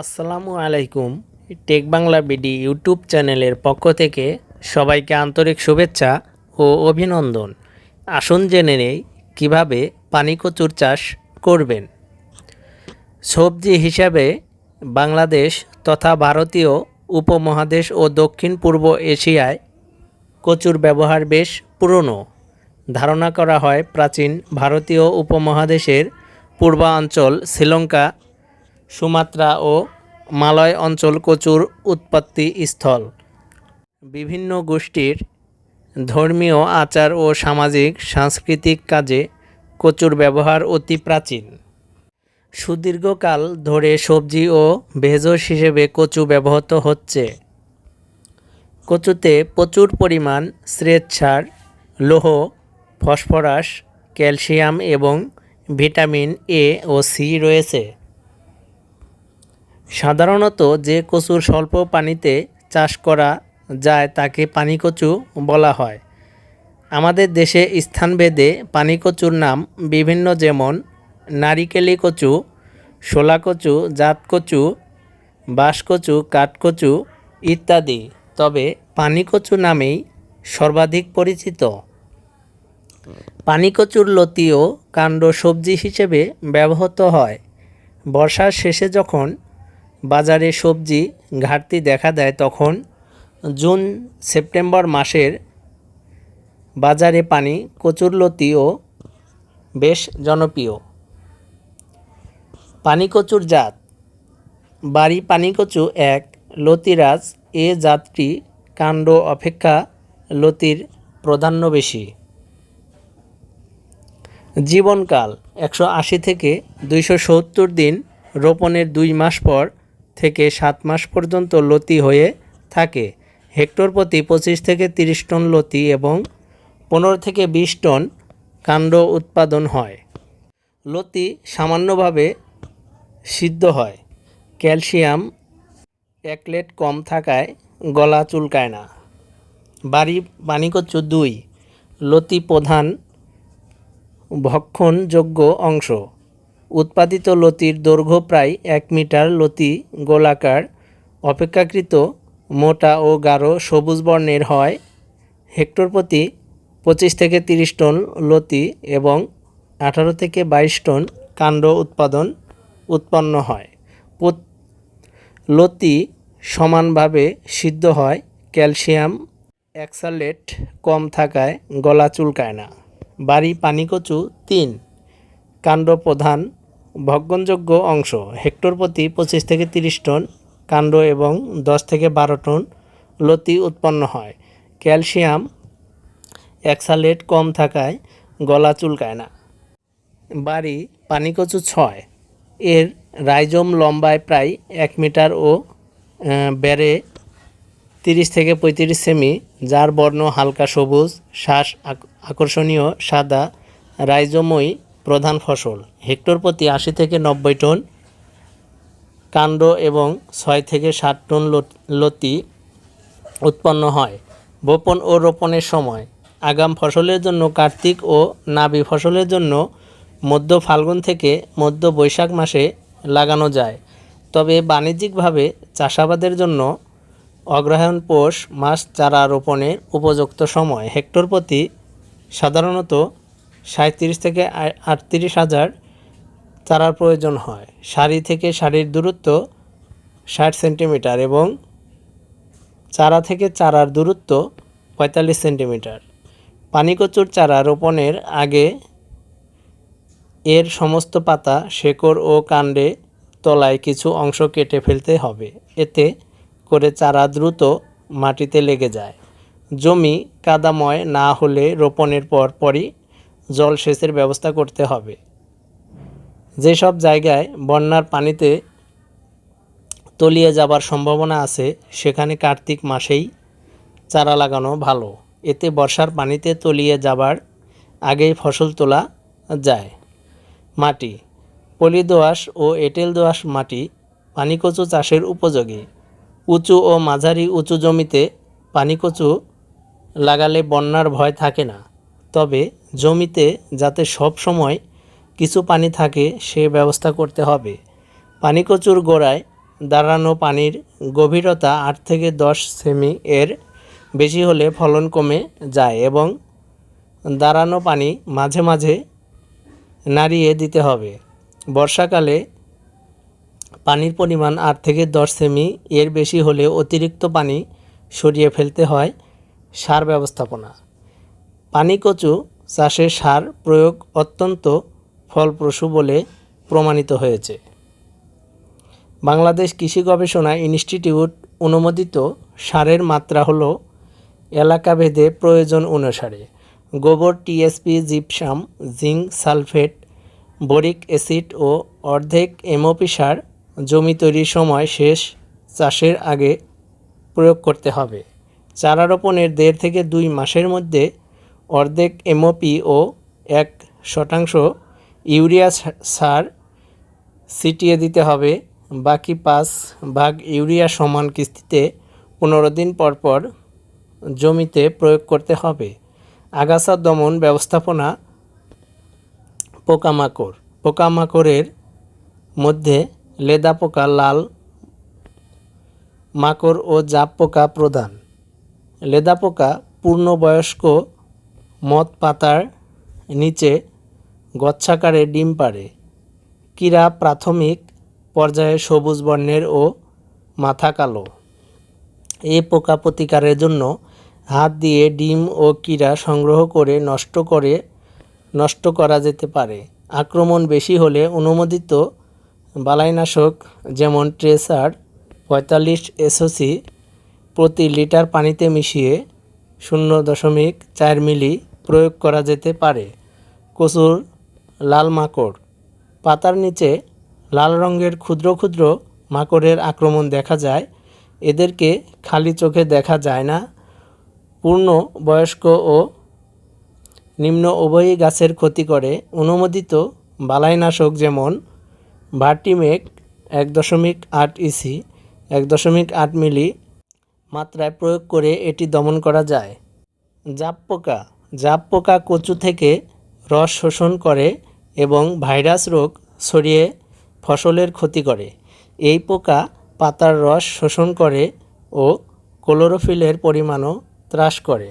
আসসালামু আলাইকুম। Take Bangla BD YouTube চ্যানেলের পক্ষ থেকে সবাইকে আন্তরিক শুভেচ্ছা ও অভিনন্দন। আসুন জেনে নেই কীভাবে পানি কচুর চাষ করবেন। সবজি হিসাবে বাংলাদেশ তথা ভারতীয় উপমহাদেশ ও দক্ষিণ পূর্ব এশিয়ায় কচুর ব্যবহার বেশ পুরনো। ধারণা করা হয় প্রাচীন ভারতীয় উপমহাদেশের পূর্বাঞ্চল শ্রীলঙ্কা সুমাত্রা ও মালয় অঞ্চল কচুর উৎপত্তি স্থল। বিভিন্ন গোষ্ঠীর ধর্মীয় আচার ও সামাজিক, সাংস্কৃতিক কাজে কচুর ব্যবহার অতি প্রাচীন। সুদীর্ঘকাল ধরে সবজি ও ভেষজ হিসেবে কচু ব্যবহৃত হচ্ছে। কচুতে প্রচুর পরিমাণ শ্বেতসার লৌহ, ফসফরাস, ক্যালসিয়াম এবং ভিটামিন এ ও সি রয়েছে। সাধারণত যে কচুর স্বল্প পানিতে চাষ করা যায় তাকে পানি কচু বলা হয়। আমাদের দেশে স্থানভেদে পানি কচুর নাম বিভিন্ন যেমন নারিকেলি কচু, শোলা কচু, জাত কচু বাঁশকচু কাঠকচু ইত্যাদি, তবে পানি কচু নামেই সর্বাধিক পরিচিত। পানি কচুর লতি ও কাণ্ড সবজি হিসেবে ব্যবহৃত হয়। বর্ষার শেষে যখন বাজারে সবজি ঘাটতি দেখা দেয় তখন জুন সেপ্টেম্বর মাসের বাজারে পানি কচুরলতিও বেশ জনপ্রিয়। পানিকচুর জাত। বাড়ি পানিকচু এক, লতিরাজ এ জাতটি কাণ্ড অপেক্ষা লতির প্রাধান্য বেশি। জীবনকাল একশো আশি থেকে দুইশো সত্তর দিন রোপণের দুই মাস পর থেকে সাত মাস পর্যন্ত লতি হয়ে থাকে। হেক্টর প্রতি পঁচিশ থেকে তিরিশ টন লতি এবং পনেরো থেকে বিশ টন কাণ্ড উৎপাদন হয়। লতি সামান্যভাবে সিদ্ধ হয়। ক্যালসিয়াম একলেট কম থাকায় গলা চুলকায় না। বাড়ি পানিকচ্ছু দুই, লতি প্রধান ভক্ষণযোগ্য অংশ। উৎপাদিত লতির দৈর্ঘ্য প্রায় এক মিটার, লতি গোলাকার, অপেক্ষাকৃত মোটা ও গাঢ় সবুজ বর্ণের হয়। হেক্টর প্রতি পঁচিশ থেকে তিরিশ টন লতি এবং আঠারো থেকে বাইশ টন কাণ্ড উৎপাদন উৎপন্ন হয়। লতি সমানভাবে সিদ্ধ হয়, ক্যালসিয়াম অ্যাক্সালেট কম থাকায় গলা চুলকায় না। বাড়ি পানিকচু তিন, কাণ্ড প্রধান ভগ্নযোগ্য অংশ। হেক্টর প্রতি পঁচিশ থেকে তিরিশ টন কাণ্ড এবং দশ থেকে বারো টন লতি উৎপন্ন হয়। ক্যালসিয়াম অ্যাক্সালেট কম থাকায় গলা চুলকায় না। বাড়ি পানিকচু ছয়। এর রাইজোম লম্বায় প্রায় এক মিটার ও বেড়ে তিরিশ থেকে পঁয়ত্রিশ সেমি, যার বর্ণ হালকা সবুজ, শ্বাস আকর্ষণীয়, সাদা। রাইজোময় প্রধান ফসল। হেক্টর প্রতি আশি থেকে নব্বই টন কাণ্ড এবং ছয় থেকে ষাট টন লতি উৎপন্ন হয়। বপন ও রোপণের সময়। আগাম ফসলের জন্য কার্তিক ও নাবি ফসলের জন্য মধ্য ফাল্গুন থেকে মধ্য বৈশাখ মাসে লাগানো যায়। তবে বাণিজ্যিকভাবে চাষাবাদের জন্য অগ্রহায়ণ পোষ মাস চারা রোপণের উপযুক্ত সময়। হেক্টর প্রতি সাধারণত সাঁত্রিশ থেকে আটত্রিশ হাজার চারার প্রয়োজন হয়। সারি থেকে সারির দূরত্ব ষাট সেন্টিমিটার এবং চারা থেকে চারার দূরত্ব পঁয়তাল্লিশ সেন্টিমিটার। পানিকচুর চারা রোপণের আগে এর সমস্ত পাতা, শেকড় ও কাণ্ডে তলায় কিছু অংশ কেটে ফেলতে হবে। এতে করে চারা দ্রুত মাটিতে লেগে যায়। জমি কাদাময় না হলে রোপণের পর পরই জলসেচের ব্যবস্থা করতে হবে। যেসব জায়গায় বন্যার পানিতে তলিয়ে যাবার সম্ভাবনা আছে, সেখানে কার্তিক মাসেই চারা লাগানো ভালো। এতে বর্ষার পানিতে তলিয়ে যাবার আগেই ফসল তোলা যায়। মাটি পলি দোআঁশ ও এঁটেল দোআঁশ মাটি পানিকচু চাষের উপযোগী। উঁচু ও মাঝারি উঁচু জমিতে পানিকচু লাগালে বন্যার ভয় থাকে না। তবে জমিতে যাতে সব সময় কিছু পানি থাকে, সে ব্যবস্থা করতে হবে। পানিকচুর গোড়ায় দাঁড়ানো পানির গভীরতা আট থেকে দশ সেমি এর বেশি হলে ফলন কমে যায় এবং দাঁড়ানো পানি মাঝে মাঝে নাড়িয়ে দিতে হবে। বর্ষাকালে পানির পরিমাণ আট থেকে দশ সেমি এর বেশি হলে অতিরিক্ত পানি সরিয়ে ফেলতে হয় সার ব্যবস্থাপনা। পানি কচু চাষে সার প্রয়োগ অত্যন্ত ফলপ্রসূ বলে প্রমাণিত হয়েছে। বাংলাদেশ কৃষি গবেষণা ইনস্টিটিউট অনুমোদিত সারের মাত্রা হল এলাকাভেদে প্রয়োজন অনুসারে গোবর, TSP, gypsum, zinc, sulphate, boric acid ও অর্ধেক এমওপি সার জমি তৈরির সময় শেষ চাষের আগে প্রয়োগ করতে হবে। চারা রোপণের দেড় থেকে দুই মাসের মধ্যে অর্ধেক এমওপি ও এক শতাংশ ইউরিয়া সার ছিটিয়ে দিতে হবে। বাকি পাঁচ ভাগ ইউরিয়া সমান কিস্তিতে পনেরো দিন পর পর জমিতে প্রয়োগ করতে হবে। আগাছা দমন ব্যবস্থাপনা পোকামাকড়। পোকামাকড়ের মধ্যে লেদা পোকা, লাল মাকড় ও জাপ পোকা প্রধান। লেদা পোকা পূর্ণবয়স্ক মদ পাতার নিচে গচ্ছাকারে ডিম পাড়ে। কীরা প্রাথমিক পর্যায়ে সবুজ বর্ণের ও মাথা কালো। এ পোকা প্রতিকারের জন্য হাত দিয়ে ডিম ও কীরা সংগ্রহ করে নষ্ট করে নষ্ট করা যেতে পারে। আক্রমণ বেশি হলে অনুমোদিত বালাইনাশক যেমন ট্রেসার পঁয়তাল্লিশ এসওসি প্রতি লিটার পানিতে মিশিয়ে শূন্য দশমিক চার মিলি প্রয়োগ করা যেতে পারে। কচুর লাল মাকড়। পাতার নিচে লাল রঙের ক্ষুদ্র ক্ষুদ্র মাকড়ের আক্রমণ দেখা যায়। এদেরকে খালি চোখে দেখা যায় না। পূর্ণ বয়স্ক ও নিম্ন উভয়ই গাছের ক্ষতি করে। অনুমোদিত বালাইনাশক যেমন ভার্টিমেক এক দশমিক আট ইসি এক দশমিক আট মিলি মাত্রায় প্রয়োগ করে এটি দমন করা যায়। জাপ পোকা জাপ পোকা কচু থেকে রস শোষণ করে এবং ভাইরাস রোগ ছড়িয়ে ফসলের ক্ষতি করে। এই পোকা পাতার রস শোষণ করে ও ক্লোরোফিলের পরিমাণও ত্রাস করে।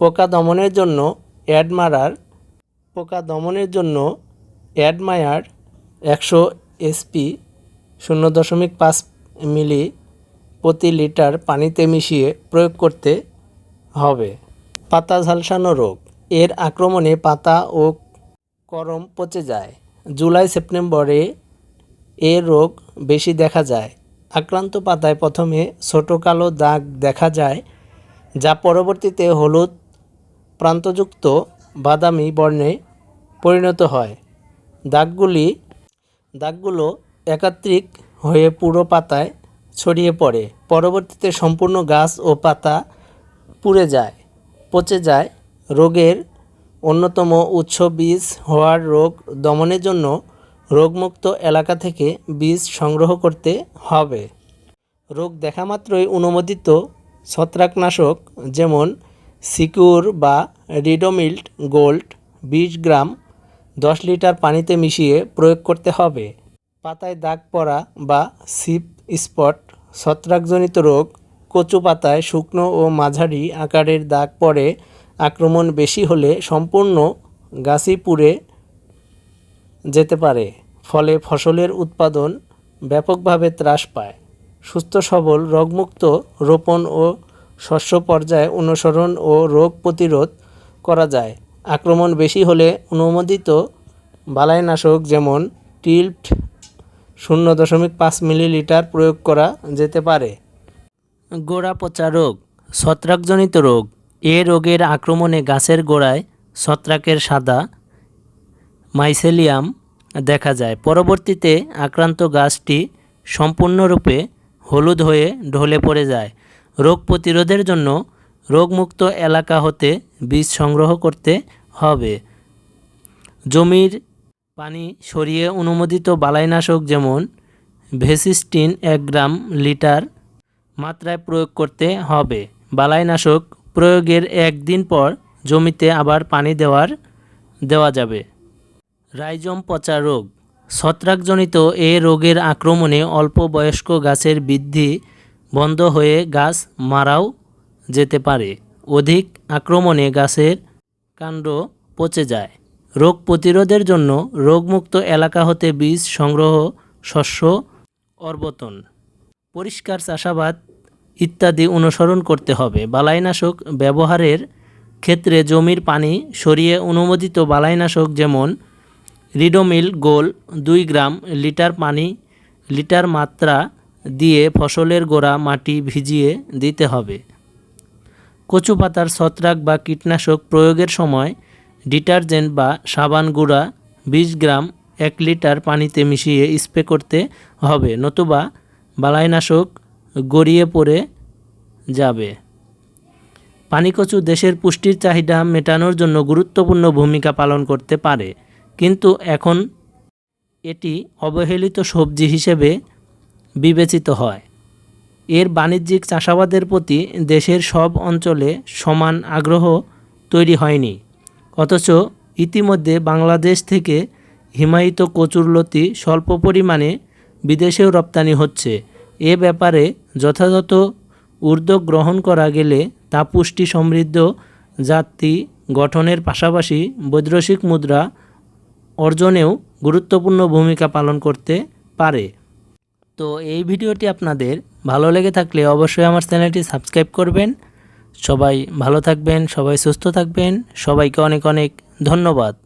পোকা দমনের জন্য অ্যাডমারার পোকা দমনের জন্য অ্যাডমায়ার একশো এসপি শূন্য দশমিক পাঁচ মিলি প্রতি লিটার পানিতে মিশিয়ে প্রয়োগ করতে হবে। পাতা ঝালসানো রোগ। এর আক্রমণে পাতা ও করম পচে যায়। জুলাই সেপ্টেম্বরে এ রোগ বেশি দেখা যায়। আক্রান্ত পাতায় প্রথমে ছোট কালো দাগ দেখা যায়, যা পরবর্তীতে হলুদ, প্রান্তযুক্ত বাদামি বর্ণে পরিণত হয়। দাগগুলি, দাগগুলো একাত্রিক হয়ে পুরো পাতায় ছড়িয়ে পড়ে। পরবর্তীতে সম্পূর্ণ গাছ ও পাতা পুড়ে যায়। পচে যায়, রোগের অন্যতম উৎস বীজ হওয়ার রোগ দমনের জন্য রোগমুক্ত এলাকা থেকে বীজ সংগ্রহ করতে হবে। রোগ দেখা মাত্রই অনুমোদিত ছত্রাকনাশক যেমন সিকিউর বা রিডোমিল্ট গোল্ড বিশ গ্রাম দশ লিটার পানিতে মিশিয়ে প্রয়োগ করতে হবে। পাতায় দাগ পড়া বা সিপ স্পট ছত্রাকজনিত রোগ কচু পাতায় শুকনো ও মাঝারি আকারের দাগ পড়ে, আক্রমণ বেশি হলে সম্পূর্ণ গাছি পুড়ে যেতে পারে, ফলে ফসলের উৎপাদন ব্যাপকভাবে ত্রাস পায়। সুস্থ সবল, রোগমুক্ত রোপণ ও শস্য পর্যায়ে অনুসরণ ও রোগ প্রতিরোধ করা যায়। আক্রমণ বেশি হলে অনুমোদিত বালাইনাশক যেমন টিল্ট শূন্য দশমিক পাঁচ মিলিলিটার প্রয়োগ করা যেতে পারে। গোড়া পচা রোগ, ছত্রাকজনিত রোগ। এ রোগের আক্রমণে গাছের গোড়ায় ছত্রাকের সাদা মাইসেলিয়াম দেখা যায়। পরবর্তীতে আক্রান্ত গাছটি সম্পূর্ণরূপে হলুদ হয়ে ঢলে পড়ে যায়। রোগ প্রতিরোধের জন্য রোগমুক্ত এলাকা হতে বীজ সংগ্রহ করতে হবে। জমির পানি সরিয়ে অনুমোদিত বালাইনাশক যেমন ভেসিস্টিন এক গ্রাম লিটার মাত্রায় প্রয়োগ করতে হবে। বালাইনাশক প্রয়োগের একদিন পর জমিতে আবার পানি দেওয়ার, দেওয়া যাবে। রাইজম পচা রোগ। ছত্রাকজনিত এ রোগের আক্রমণে অল্প বয়স্ক গাছের বৃদ্ধি বন্ধ হয়ে গাছ মারাও যেতে পারে। অধিক আক্রমণে গাছের কাণ্ড পচে যায়। রোগ প্রতিরোধের জন্য রোগমুক্ত এলাকা হতে বীজ সংগ্রহ, শস্য, অর্বতন। পরিষ্কার চাষাবাদ ইত্যাদি অনুসরণ করতে হবে। বালাইনাশক ব্যবহারের ক্ষেত্রে জমির পানি সরিয়ে অনুমোদিত বালাইনাশক যেমন রিডোমিল গোল দুই গ্রাম লিটার পানি লিটার মাত্রা দিয়ে ফসলের গোড়া মাটি ভিজিয়ে দিতে হবে। কচু পাতার ছত্রাক বা কীটনাশক প্রয়োগের সময় ডিটারজেন্ট বা সাবান গুঁড়া বিশ গ্রাম এক লিটার পানিতে মিশিয়ে স্প্রে করতে হবে, নতুবা বালাইনাশক গড়িয়ে পড়ে যাবে। পানিকচু দেশের পুষ্টির চাহিদা মেটানোর জন্য গুরুত্বপূর্ণ ভূমিকা পালন করতে পারে। কিন্তু এখন এটি অবহেলিত সবজি হিসেবে বিবেচিত হয়। এর বাণিজ্যিক চাষাবাদের প্রতি দেশের সব অঞ্চলে সমান আগ্রহ তৈরি হয়নি। অথচ ইতিমধ্যে বাংলাদেশ থেকে হিমায়িত কচুরলতি স্বল্প পরিমাণে বিদেশেও রপ্তানি হচ্ছে। এ ব্যাপারে যথাযথ উদ্যোগ গ্রহণ করা গেলে তা পুষ্টি সমৃদ্ধ, জাতি গঠনের পাশাপাশি বৈদেশিক মুদ্রা অর্জনেও গুরুত্বপূর্ণ ভূমিকা পালন করতে পারে। তো এই ভিডিওটি আপনাদের ভালো লেগে থাকলে অবশ্যই আমার চ্যানেলটি সাবস্ক্রাইব করবেন। সবাই ভালো থাকবেন, সবাই সুস্থ থাকবেন। সবাইকে অনেক অনেক ধন্যবাদ।